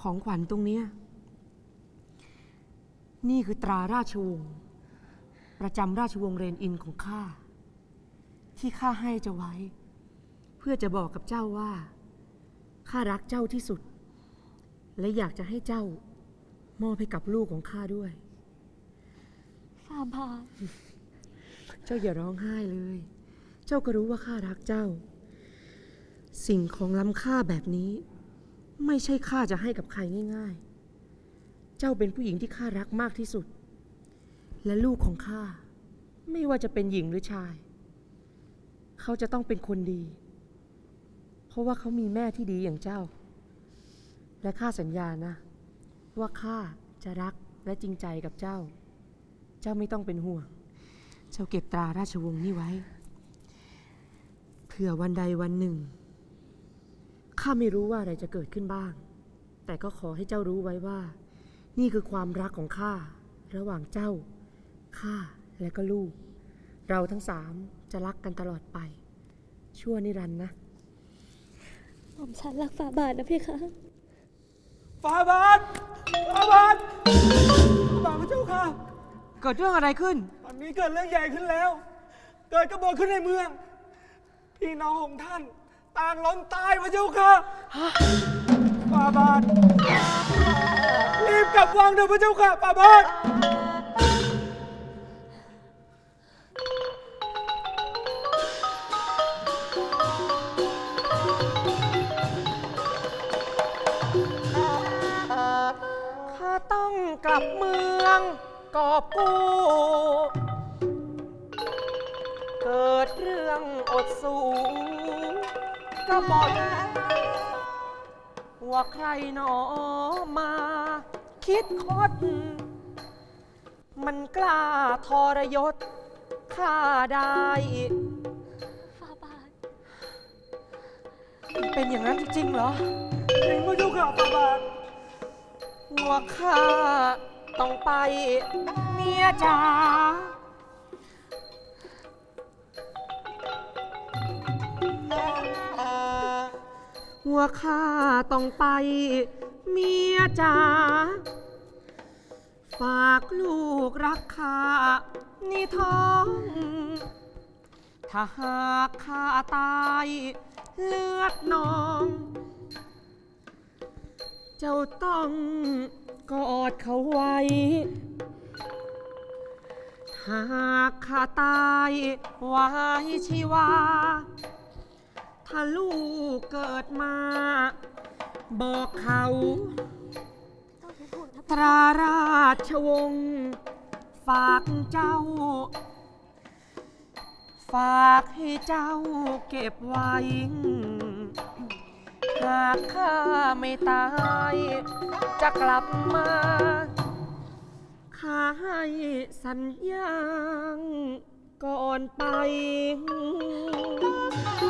ของขวัญตรงเนี้ยนี่คือตราราชวงศ์ประจำราชวงศ์เรนอินของข้า ที่ข้าให้เจ้าไว้ เพื่อจะบอกกับเจ้าว่าข้ารักเจ้าที่สุด และอยากจะให้เจ้ามอบให้กับลูกของข้าด้วย ฝ่าบาทเจ้าอย่าร้องไห้เลย เจ้าก็รู้ว่าข้ารักเจ้า สิ่งของล้ำค่าแบบนี้ ไม่ใช่ข้าจะให้กับใครง่ายๆ เจ้าเป็นผู้หญิงที่ข้ารักมากที่สุด และลูกของข้าไม่ว่าจะเป็นหญิงหรือชาย เขาจะต้องเป็นคนดี เพราะว่าเขามีแม่ที่ดีอย่างเจ้า และข้าสัญญานะ ว่าข้าจะรักและจริงใจกับเจ้า เจ้าไม่ต้องเป็นห่วง เจ้าเก็บตราราชวงศ์นี่ไว้ เผื่อวันใดวันหนึ่ง ข้าไม่รู้ว่าอะไรจะเกิดขึ้นบ้าง แต่ก็ขอให้เจ้ารู้ไว้ว่า นี่คือความรักของข้า ระหว่างเจ้า ข้า และก็ลูก เราทั้งสามจะรักกันตลอดไป ชั่วนิรันดร์นะ หม่อมฉันรักฝ่าบาทนะพี่คะ ฟาบาทฟาบาทฟาบาทพระเจ้าค่ะ เกิดเรื่องอะไรขึ้น ตอนนี้เกิดเรื่องใหญ่ขึ้นแล้ว เกิดกระบฏขึ้นในเมือง พี่น้องของท่าน ต่างล้มตายพระเจ้าค่ะฟาบาทรีบกลับวังเถอะพระเจ้าค่ะฟาบาทข้าต้องกลับเมืองกอบกู้เกิดเรื่องอดสู ก็บอกว่าใครหนอมา คิดคด มันกล้าทรยศข้าได้ฝ่าบาทเป็นอย่างนั้นจริงๆเหรอจริงพระเจ้าค่ะฟาบาทว่าข้าต้องไปเมียจ๋า ว่าข้าต้องไป เมียจ๋าฝากลูกรักข้านี่ท้อง ถ้าหากข้าตายเลือดนอง เจ้าต้องกอดเขาไว้ หากข้าตายไว้ชีวา ถ้าลูกเกิดมา บอกเขา ตราราชวงศ์ฝากเจ้า ฝากให้เจ้าเก็บไว้ หากข้าไม่ตาย จะกลับมาข้าให้สัญญาก่อนไป ดู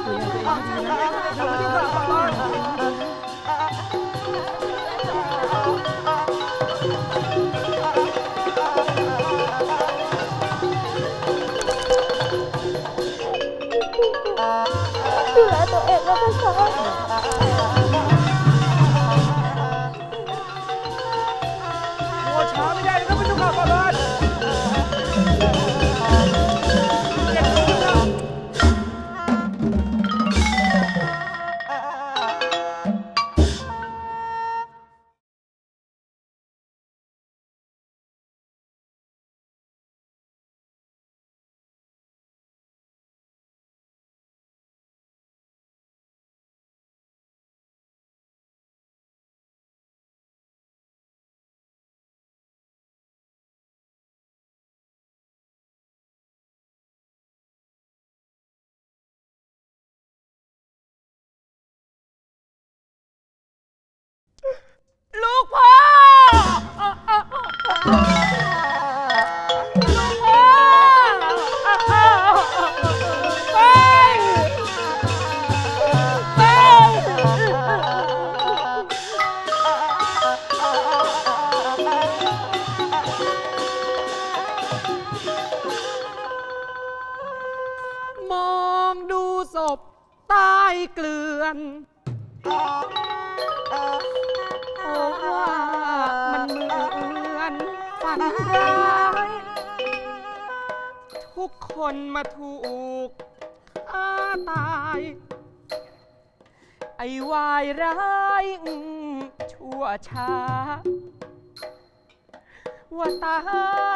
ตา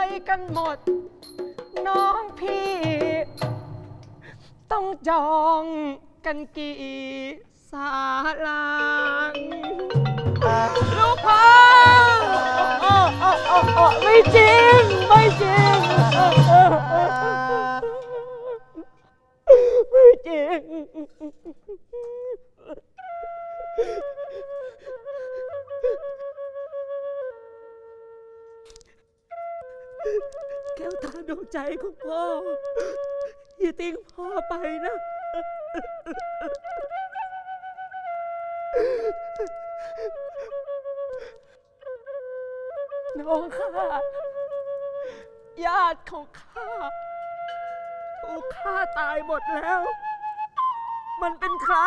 ยกันหมด น้องพี่ ต้องจองกันกี่สาลางลูกพ่อไม่จริง ไม่จริง ไม่จริง แก้วตาดวงใจของพ่อ อย่าทิ้งพ่อไปนะ น้องข้าญาติของข้าถูกฆ่าตายหมดแล้ว มันเป็นใคร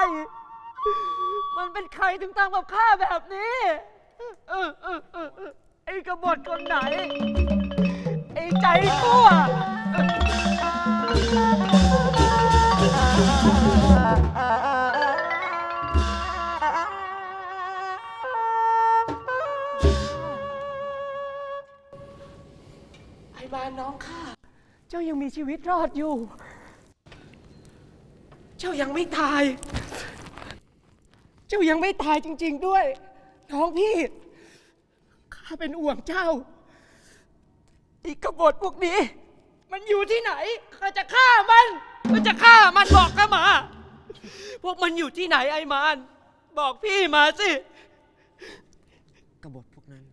มันเป็นใครถึงทำกับข้าแบบนี้ เออเออเออเออไอ้กบฏคนไหน ใจชั่วไอ้บ้านน้องข้าเจ้ายังมีชีวิตรอดอยู่ เจ้ายังไม่ตาย เจ้ายังไม่ตายจริง ๆด้วย น้องพี่ ข้าเป็นห่วงเจ้า อีกกบฏพวกนี้ มันอยู่ที่ไหนข้าจะฆ่ามัน มันจะฆ่ามันบอกข้ามา พวกมันอยู่ที่ไหนไอ้มานบอกพี่มาสิกบฏพวกนั้น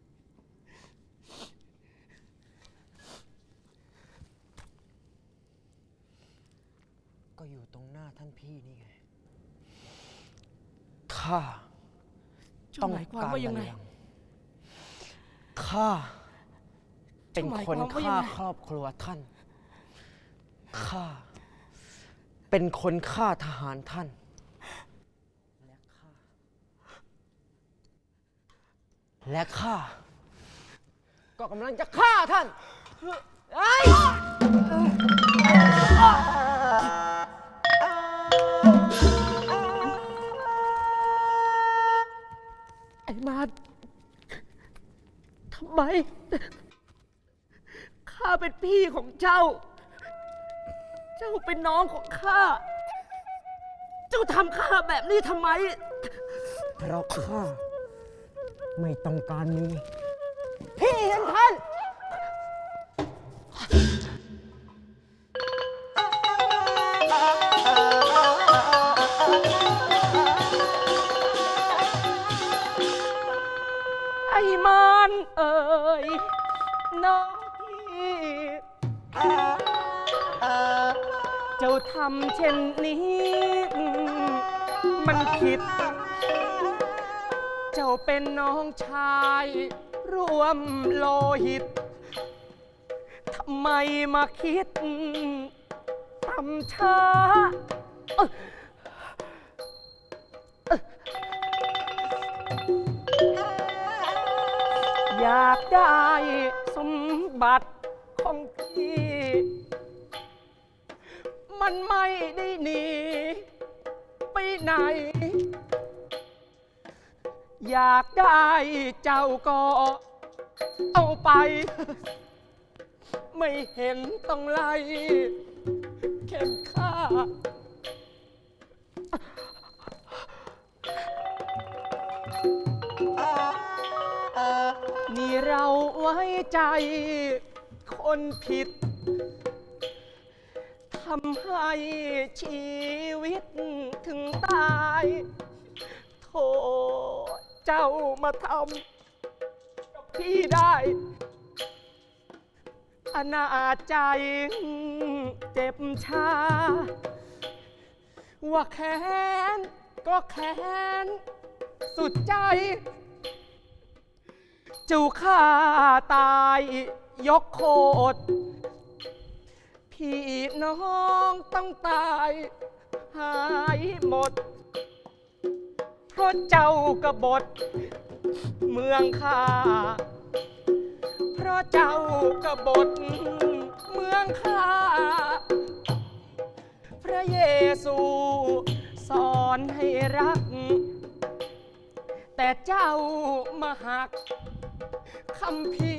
ก็อยู่ตรงหน้าท่านพี่นี่ไงข้า เจ้าต้องหมายความการว่ายังไงบัลลังก์ข้า เป็นเจ้าหมายคนความว่ายัฆ่างไงครอบครัวท่านข้าเป็นคนฆ่าทหารท่าน และข้าและข้าก็กำลังจะฆ่าท่านไอ้ยไอ้มาดทำไมข้า เป็นพี่ของเจ้า เจ้าเป็นน้องของข้า เจ้าทำข้าแบบนี้ทำไม เพราะข้าไม่ต้องการมีพี่ท่านท่านไอ้มานเอ่ยน้องพี่ เจ้าทำเช่นนี้ มันผิด เจ้าเป็นน้องชายร่วมโลหิต ทำไมมาคิดทำช้าเอ้ยอยากได้สมบัติ มันไม่ได้หนีไปไหน อยากได้เจ้าก็เอาไป ไม่เห็นต้องไล่เข็นฆ่านี่เราไว้ใจ คนผิด ทำให้ชีวิตถึงตายโธ่เจ้ามาทำกับพี่ได้ อนาจใจเจ็บชา ว่าแค้นก็แค้นสุดใจ เจ้าข้าตาย ยกโคตรพี่น้องต้องตาย หายหมด เพราะเจ้ากบฏ เมืองข้า เพราะเจ้ากบฏ เมืองข้า พระเยซูสอนให้รัก แต่เจ้ามาหักคำพี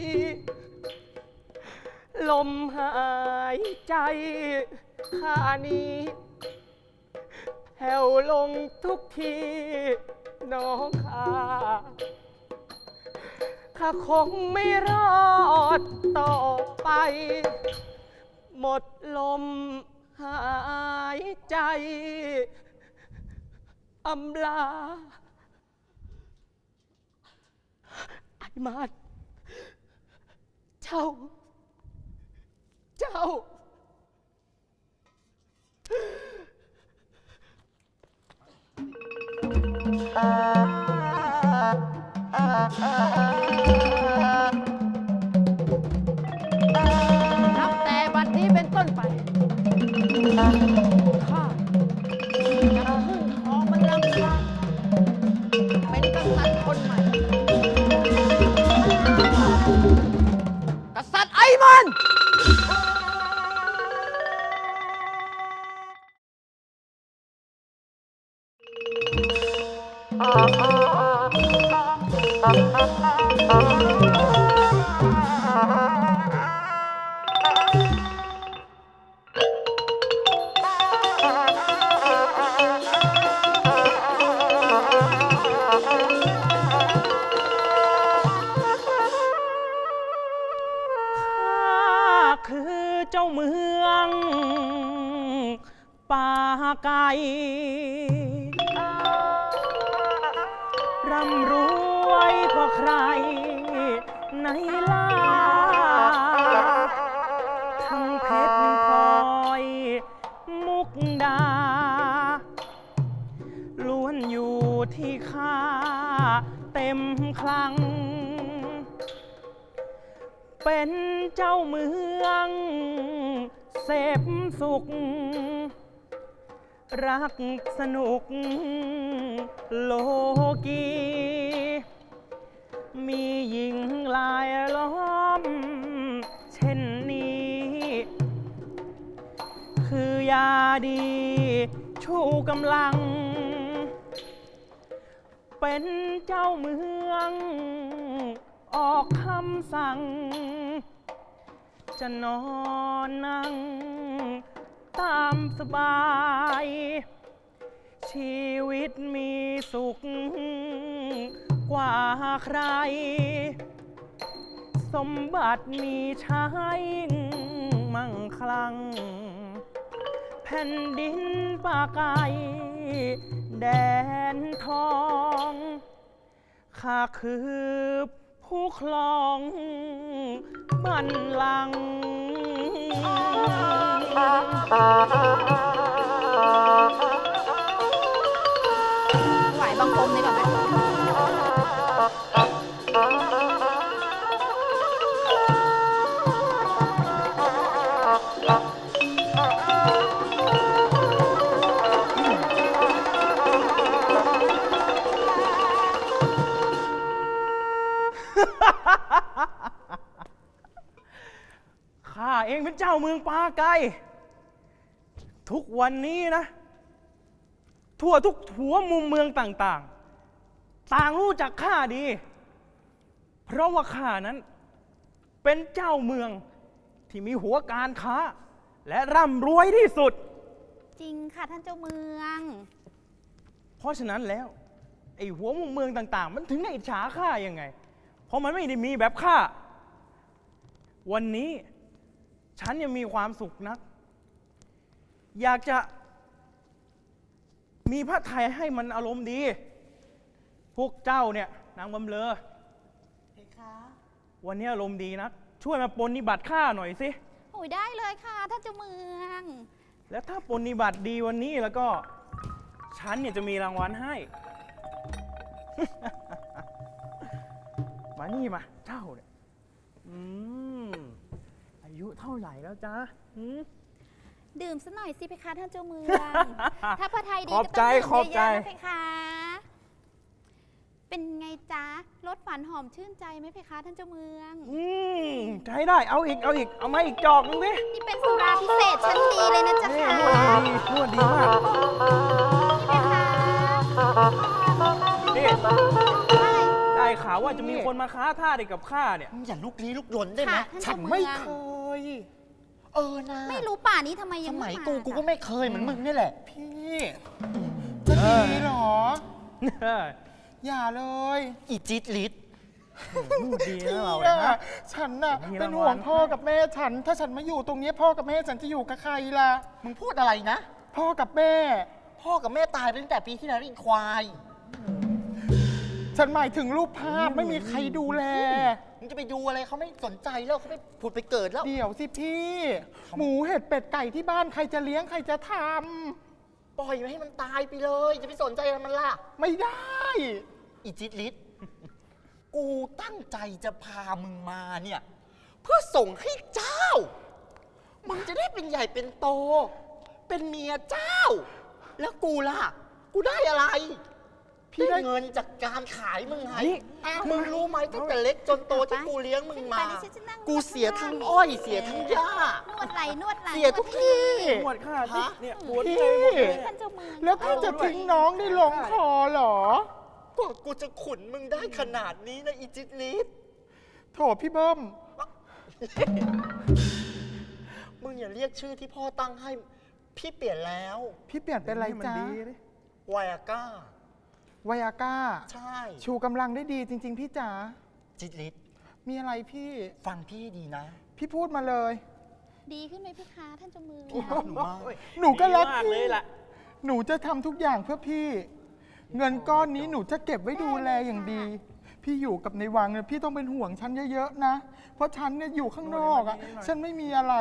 ลมหายใจข้านี้แผ่วลงทุกที น้องข้าข้าคงไม่รอดต่อไป หมดลมหายใจอำลาไอ้มาดเจ้า เจ้า นับแต่บัดนี้เป็นต้นไป ข้าจะขึ้นของมันลังคาเป็นกษัตริย์คนใหม่ กษัตริย์ไอ้มัน ข้ ในล่าทั้งเพชรพลอย มุกดา ล้วนอยู่ที่ข้าเต็มคลัง เป็นเจ้าเมืองเสพสุข รักสนุกโลกี มีหญิงลายล้อม เช่นนี้ คือยาดี ชูกำลัง เป็นเจ้าเมือง ออกคำสั่ง จะนอนนั่ง ตามสบาย ชีวิตมีสุข กว่าใคร สมบัติมีใช้มั่งคลัง แผ่นดินป่าไกลแดนทองข้าคือผู้คลองบันลัง ไหวบังคมนี่ก่อน ข้าเองเป็นเจ้าเมืองปาไกทุกวันนี้นะ ทั่วทุกหัวมุมเมืองต่าง ๆ ต่างรู้จักข้าดี เพราะว่าข้านั้น เป็นเจ้าเมืองที่มีหัวการค้า และร่ำรวยที่สุด จริงค่ะท่านเจ้าเมือง เพราะฉะนั้นแล้ว ไอ้หัวมุมเมืองต่าง ๆ มันถึงได้อิจฉาข้ายังไงเพ ราะมันไม่ได้มีแบบข้าวันนี้ฉันยังมีความสุขนัก อยากจะมีพระไทยให้มันอารมณ์ดี พวกเจ้าเนี่ยนางบำเลอวันนี้อารมณ์ดีนัก ช่วยมาปรนนิบัติข้าหน่อยสิ โอ้ยได้เลยค่ะท่านเจ้าเมือง แล้วถ้าปรนนิบัติดีวันนี้แล้วก็ ฉันเนี่ยจะมีรางวัลให้ มานี่มา เจ้าเนี่ยอืมอายุเท่าไหร่แล้วจ๊ะหืม ดื่มสักหน่อยสิเพคะท่านเจ้าเมือง ถ้าพระไทยดีขอบก็ใจต้องดื่มขอบใจเยอะๆนะเพคะ เปเป็นไงจ๊ะรสฝันหอมชื่นใจไหมเพคะท่านเจ้าเมือง อืมใช้ได้เอาอีกเอาอีกเอามาอีกจอกนึงดินี่เป็นสุราพิเศษชั้นดีเลยนะจ๊ะนี่ค่ะนวดดีนวดดีมากนี่เพคะ นี่ใช่ ได้ข่าวว่าจะมีคนมาค้าท่าเด็กกับข้าเนี่ยมึงอย่าลุกลี้ลุกลนได้ไหมค่ะท่านฉัเจ้านเมืไม่องเคย เออนะไม่รู้ป่านี้ทำไมสยังมัยไากูกูจ๊ะก็ไม่เคยเหมือนมึงนี่แหละ พี่จะดีเหรอ อย่าเลยอีจิตลิศพูดดีนะเราพี่เนี่ยอะนะ ฉันน่ะ มีเป็นรางวัลห่วงพ่อกับแม่ฉัน ถ้าฉันมาอยู่ตรงนี้พ่อกับแม่ฉันจะอยู่กับใครล่ะ มึงพูดอะไรนะ พ่อกับแม่ พ่อกับแม่ตายไปตั้งแต่ปีที่แล้วอีกควาย ฉันหมายถึงรูปภาพไม่มีใครดูแล มึงจะไปดูอะไรเขาไม่สนใจแล้วเขาไม่ผุดไปเกิดแล้ว เดี๋ยวสิพี่ หมูเห็ดเป็ดไก่ที่บ้านใครจะเลี้ยงใครจะทปล่อยมันให้มันตายไปเลย จะไปสนใจอะไรมันล่ะำไม่ได้ อีจิตลิศกูตั้งใจจะพามึงมาเนี่ย เพื่อส่งให้เจ้า มึงจะได้เป็นใหญ่เป็นโต เป็นเมียเจ้า แล้วกูล่ะ กูได้อะไร พี่ได้ได้เงินจากการขายมึงไงนี่มึงรู้ไหมตั้งแต่เล็กจนโตที่กูเลี้ยงมึงมาไปดิฉันจะนั่ง กูเสียทั้งอ้อยเสียทั้งหญ้านวดไหลนวดไหลเสียทุกที่ปวดข้าสิฮะ เนี่ยปวดพี่ใจหมดเลยท่านเจ้าเมืองแล้วพี่จะทิ้งน้องได้ลงคอเหรอกว่ากูจะขุนมึงได้ขนาดนี้นะอีจิตลิศโถพี่เบิ้ม มึงอย่าเรียกชื่อที่พ่อตั้งให้ พี่เปลี่ยนแล้ว พี่เปลี่ยนเป็นอะไรให้มันจ๊ะ ดีดิ ไวอาก้า ไวอาก้า ใช่ชูกำลังได้ดีจริง ๆ พี่จ๋า จิตลิศมีอะไรพี่ ฟังพี่ให้ดีนะพี่พูดมาเลย ดีขึ้นไหมเพคะท่านเจ้าเมืองพี่รักหนูมากหนูก็รักดีมากพี่ เลยล่ะ หนูจะทำทุกอย่างเพื่อพี่ เงินก้อนนี้หนูจะเก็บไว้ดูแลอย่างดี พี่อยู่กับในวังเนี่ยพี่ต้องเป็นห่วงฉันเยอะๆนะ เพราะฉันเนี่ยอยู่ข้างนอกอะ ฉันไม่มีอะไร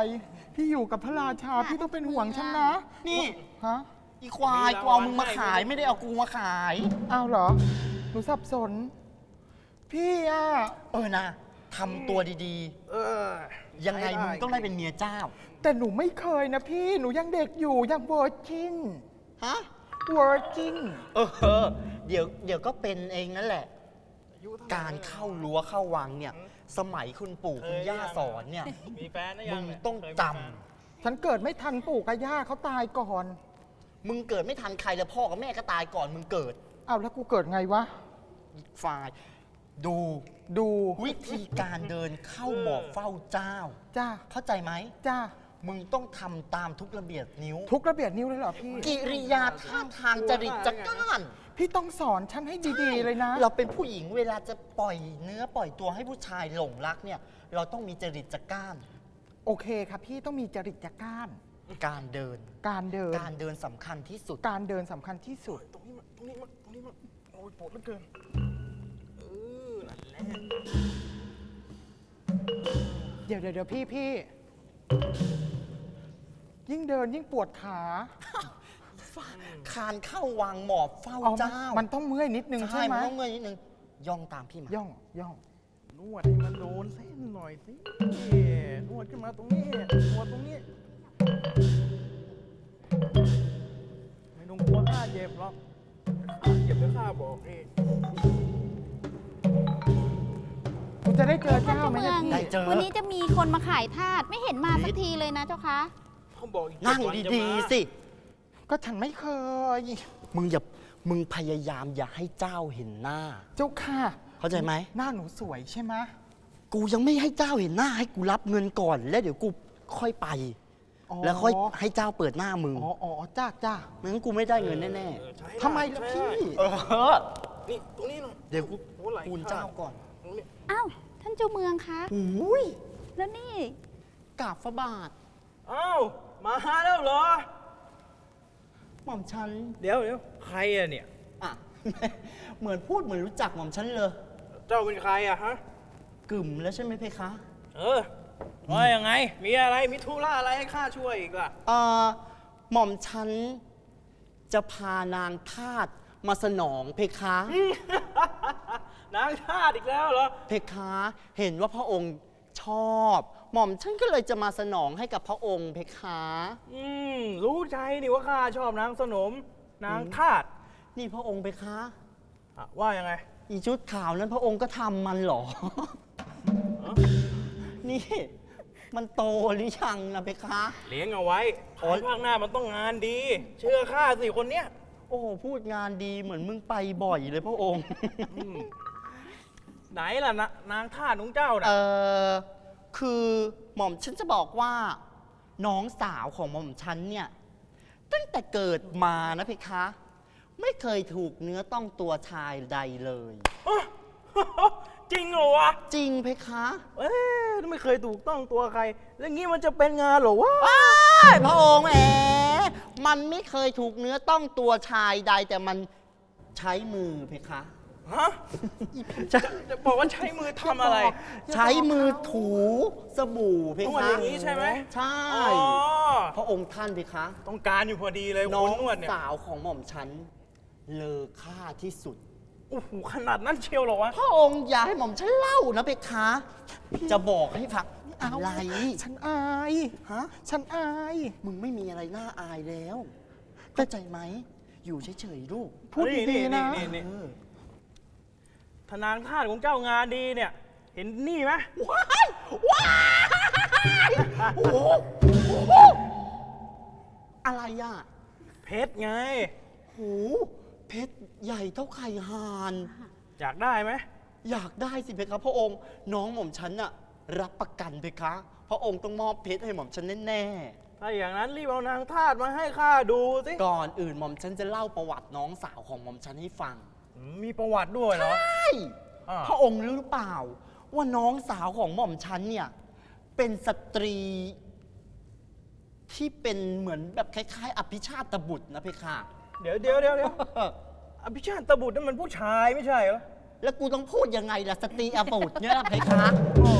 พี่อยู่กับพระราชา พี่ต้องเป็นห่วงฉันนะนี่ ฮะ อีควายกูเอามึงมาขายไม่ได้เอากูมาขาย อ้าวเหรอ หนูสับสน พี่อะ เออนะทำตัวดีเออๆ ยังไงมึงต้องได้เป็นเมียเจ้า แต่หนูไม่เคยนะพี่ หนูยังเด็กอยู่ยังเวอร์จินฮะ เวอร์จินเออ เดี๋ยวเดี๋ยวก็เป็นเองนั่นแหละ การเข้ารั้วเข้าวังเนี่ย สมัยคุณปู่คุณย่าสอนเนี่ย มีแฟนนะยัมึงงเนี่ยต้องเคยมีจแฟนฉันเกิดไม่ทันปู่กับย่าเขาตายก่อนำ มึงเกิดไม่ทันใครแล้วพ่อกับแม่ก็ตายก่อนมึงเกิดเอาแล้วกูเกิดไงวะ ฝ่าย ดูดูวิธีการเดินเข้าหมอบเฝ้าเจ้า จ้าเข้าใจไหม จ้ามึงต้องทำตามทุกระเบียบนิ้ว ทุกระเบียดนิ้วเลยเหรอพี่ กิริยาท่าทางจริตจักร้านพี่ต้องสอนฉันให้ดีๆเลยนะ เราเป็นผู้หญิงเวลาจะปล่อยเนื้อปล่อยตัวให้ผู้ชายหลงรักเนี่ย เราต้องมีจริตจักร้าน โอเคครับพี่ต้องมีจริตจักร้าน การเดิน การเดิน การเดินสำคัญที่สุด การเดินสำคัญที่สุด ตรงนี้มาตรงนี้มาตรงนี้มาโอ้ยปวดเหลือเกินเออนั่นแหละเดี๋ยวเดี๋ยวเดี๋ยวพี่พี่ ยิ่งเดินยิ่งปวดขาคานเข้าวังหมอบเฝ้าเอามันเจ้ามันต้องเมื่อยนิดนึงใช่ใช่ไหมมันต้องเมื่อยนิดนึงย่องตามพี่มาย่องย่อง นวดให้มันโดนเส้นหน่อยสินวดขึ้นมาตรงนี้นวดตรงนี้ ไม่ต้องกลัวข้าเจ็บหรอกข้าเจ็บแล้วข้าบอกเองกูจะได้เจอท่านเจ้าเจ้าไหมเมืเนี่อยงพี่ ได้เจอ วันนี้จะมีคนมาขายทาสไม่เห็นมาสักทีเลยนะเจ้าคะเขาบอกอีกนั่งเจ็วันจะดีมาๆสิ ก็ฉันไม่เคย มึงอย่า มึงพยายามอย่าให้เจ้าเห็นหน้า เจ้าค่ะ เข้าใจไหม หน้าหนูสวยใช่ไหมกูยังไม่ให้เจ้าเห็นหน้าให้กูรับเงินก่อน แล้วเดี๋ยวกูค่อยไป แล้วค่อยให้เจ้าเปิดหน้ามึงอ๋ออ๋อจ้าจ้าไม่งั้นกูไม่ได้เงินแน่เออใช้ด้ทำไมล่ะใช้พี่ได้ๆเออนี่ตรงนี้หน่อยเดี๋ยวกูโอ้ไหล่ปูนข้เจ้าก่อนตรงนี้อ้าวท่านเจ้าเมืองคะอุ้ยแล้วนี่กราบฟาบาทอ้าวมาแล้วเหรอหม่อมฉันเดี๋ยวเดี๋ยวใครอะเนี่ยอะเหมือนพูดเหมือนรู้จักหม่อมฉันเลย เจ้าเป็นใครอะฮะกึ่มแล้วใช่ไหมเพคะ เออ ว่ายังไง มีอะไร มีธุระอะไรให้ข้าช่วยอีกล่ะ เอ่อหม่อมฉันจะพานางทาสมาสนองเพคะ นางชาติอีกแล้วเหรอ เพคะเห็นว่าพระองค์ชอบ หม่อมฉันก็เลยจะมาสนองให้กับพระองค์เพคะ อืม รู้ใจนี่ว่าข้าชอบนางสนม นางทาตนี่พระองค์เพคะอะว่ายังไง อีชุดขาวนั้นพระองค์ก็ทำมันเหรอ นี่ มันโตหรือยังนะเพคะ เลี้ยงเอาไว้ภายภาคหน้ามันต้องงานดี เชื่อข้าสิคนเนี้ยโอ้โหพูดงานดีเหมือนมึงไปบ่อยเลยพระองค์ไหนล่ะนะนางท่าสของเจ้าเอน่ะอคือหม่อมฉันจะบอกว่า น้องสาวของหม่อมฉันเนี่ย ตั้งแต่เกิดมานะเพคะ ไม่เคยถูกเนื้อต้องตัวชายใดเลย จริงเหรอวะจริงเพคะ เอ๊ะไม่เคยถูกต้องตัวใคร แล้วงี้มันจะเป็นงานเหรอวะว้ายพระองค์แหมมันไม่เคยถูกเนื้อต้องตัวชายใดแต่มันใช้มือเพคะ ฮะจะจะบอกว่าใช้มือทำอะไร ใช้มือถูสบู่เพนวดคะอย่างนี้ใช่ไหมใช่ อ๋อพระองค์ท่านเพคะ ต้องการอยู่พอดีเลยน้คอนงนวดเนี่ย สาวของหม่อมฉันเลอค่าที่สุด โอ้โหขนาดนั้นเชียวเหรอวะ พระองค์อย่าให้หม่อมฉันเล่านะเพคะ จะบอกให้ฟังเอาอะไร ฉันอายฮะ ฉันอาย มึงไม่มีอะไรน่าอายแล้วเข้าใจไหม อยู่เฉยๆลูก พูดดีๆนะนี่นี่นี่ทนางท่าสของเจ้างานดีเนี่ย เห็นนี่ไหมว้ายว้ายโอ้โหโอ้โหอะไรอะเพชรไงโห เพชรใหญ่เท่าไข่ห่าน อยากได้ไหมอยากได้สิเพคะพระองค์น้องหม่อมฉันน่ะรับประกันเพคะ พระองค์ต้องมอบเพชรให้หม่อมฉันแน่ถ้าอย่างนั้นรีบเอานางทาสมาให้ข้าดูสิๆก่อนอื่นหม่อมฉันจะเล่าประวัติน้องสาวของหม่อมฉันให้ฟังอืมมีประวัติด้วยเหรอ ใช่อ่า พระองค์รู้หรือเปล่า ว่าน้องสาวของหม่อมฉันเนี่ยเป็นสตรี ที่เป็นเหมือนแบบคล้าย ๆ อภิชาตบุตรนะเพคะ เดี๋ยวเดี๋ยวเดี๋ยวเดี๋ยวอภิชาติบุตรนั่นมันผู้ชายไม่ใช่เหรอแล้วกูต้องพูดยังไงล่ะสตรีอบุตรเนี่ยนะเพคะอ๋อ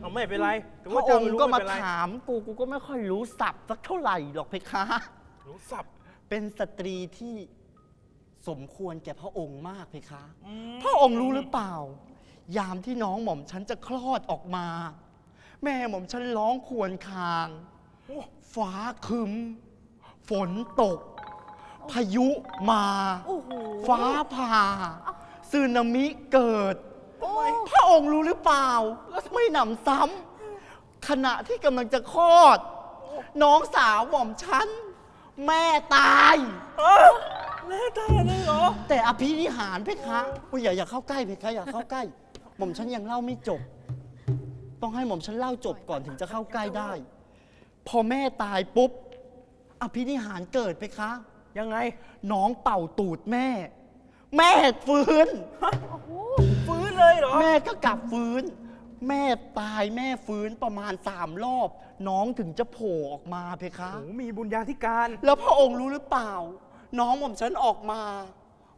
เอาไม่เป็นไรถึงพว่าระอเจ้างไม่ค์รู้ก็ไม่มาเป็นไรถามกูกูก็ไม่ค่อยรู้ศัพท์สักเท่าไหร่หรอกเพคะ รู้สับ เป็นสตรีที่สมควรแก่พระองค์มากเพคะ อืม พระองค์รู้หรือเปล่า ยามที่น้องหม่อมฉันจะคลอดออกมา แม่หม่อมฉันร้องครวญคราง โอ้ฟ้าครึม ฝนตก พายุมา โอ้โห ฟ้าผ่าสึนามิเกิด โอ้พระองค์รู้หรือเปล่า ไม่หนำซ้ำขณะที่กำลังจะคลอด น้องสาวหม่อมฉัน แม่ตาย เอ้าแม่ตายเลยเหรอ แต่อภินิหารเพคะโอ้ยอย่าอย่าเข้าใกล้เพคะอย่าเข้าใกล้ หม่อมฉันยังเล่าไม่จบ ต้องให้หม่อมฉันเล่าจบก่อนถึงจะเข้าใกล้ได้ พอแม่ตายปุ๊บ อภินิหารเกิดเพคะ ยังไง น้องเป่าตูดแม่ แม่ฟื้น ฟื้นเลยเหรอ แม่ก็กลับฟื้น แม่ตายแม่ฟื้นประมาณสามรอบ น้องถึงจะโผล่ออกมาเพคะ โอ้มีบุญญาธิการ แล้วพระองค์รู้หรือเปล่า น้องหม่อมฉันออกมา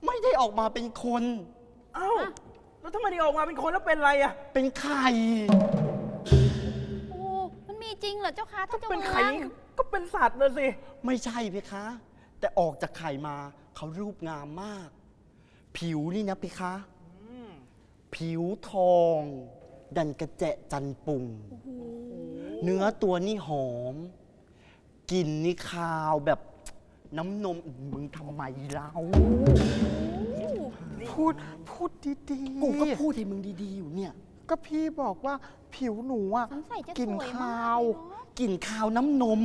ไม่ได้ออกมาเป็นคน เอ้า แล้วทำไมได้ออกมาเป็นคนแล้วเป็นอะไรอะ เป็นไข่ โอ้ มันมีจริงเหรอเจ้าคะท่านเจ้าเป็นเมืไข่องก็เป็นสัตว์นะสิ ไม่ใช่เพคะ แต่ออกจากไข่มาเขารูปงามมาก ผิวนี่นะเพคะ ผิวทอง ดันกระแจะจันปุงเนื้อตัวนี่หอมกลิ่นนี่คาวแบบน้ำนมมึงทำไมเล่าพูดพูดดีๆกูก็พูดให้มึงดี ๆ อยู่เนี่ย ก็พี่บอกว่าผิวหนูอะสงสัยจะกลิ่นสวยคามาวกเลยเนอะ กลิ่นคาวน้ำนม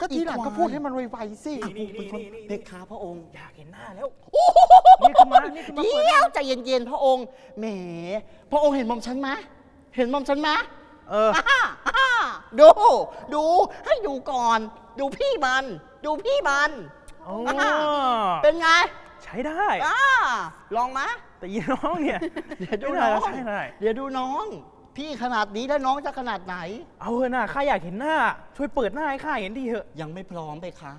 ก็ทีหลังก็พูดให้มันไวๆสินี่นี่นี่นี่เพคะพระองค์ อยากเห็นหน้าแล้ว นี่คือมานี่คือมาเปิดหเดี๋ยน้าวใจเย็นๆพระองค์ แหม พระองค์เห็นหมอมฉันไหมเห็นหมอมฉันไหมเอออ่าอ่าดู ดูให้ดูก่อน ดูพี่มัน ดูพี่มัน อ๋อเป็นไงใช้ได้ อ่าลองมะแต่ยีน้องเนี่ยเดี๋ยวดูไม่น้ได้องใช่ได้ เดี๋ยวดูน้อง พี่ขนาดนี้แล้วน้องจะขนาดไหน เอาเถอะนะข้าอยากเห็นหน้า ช่วยเปิดหน้าให้ข้าเห็นทีเถอะ ยังไม่พร้อมไปคะ